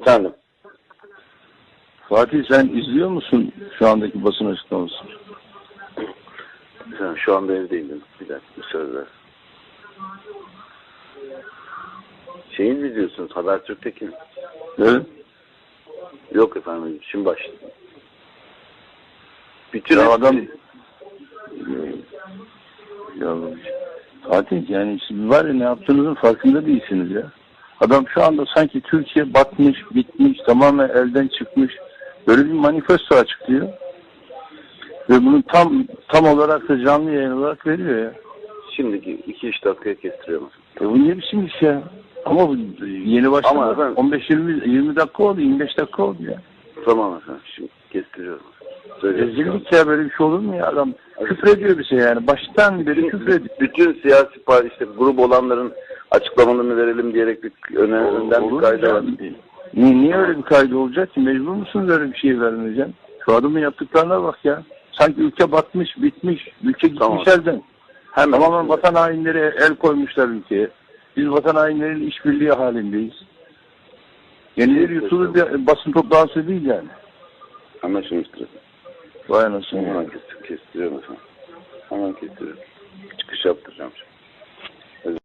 Efendim. Fatih sen izliyor musun şu andaki basın açıklamasını? Sen şu anda evdeyim. Bir dakika müsaade ver. Şeyin mi diyorsunuz? Habertürk'teki mi? Evet. Yok efendim. Şimdi başladım. Bütün Ya adam ya Fatih yani siz var ya ne yaptığınızın farkında değilsiniz ya. Adam şu anda sanki Türkiye batmış, bitmiş, tamamen elden çıkmış. Böyle bir manifesto açıklıyor. Ve bunu tam tam olarak da canlı yayın olarak veriyor ya. Şimdiki 2-3 dakikaya kestiriyorum. E bu ne biçim iş ya? Ama bu yeni başladı. Ama efendim- 15-20 20 dakika oldu, 25 dakika oldu ya. Tamam efendim. Şimdi kestiriyorum. Rezillik ya böyle bir şey olur mu ya adam? Küfrediyor bize yani. Baştan beri Bütün, küfrediyor. bütün siyasi parti işte grup olanların açıklamalarını verelim diyerek bir öne, önden bir kayda var. Niye, niye öyle bir kaydı olacak ki? Mecbur musunuz öyle bir şey vermeyeceğim? Şu adamın yaptıklarına bak ya. Sanki ülke batmış, bitmiş. Ülke gitmiş Tamam. elden. Hemen. Tamamen vatan hainleri el koymuşlar ülkeye. Biz vatan hainlerinin işbirliği halindeyiz. Yenileri yutulur bir basın toplantısı değil yani. Anlaşılmıştır. Vay anasını. Hemen kestiriyorum efendim. Hemen kestiriyorum. Çıkış yaptıracağım şimdi.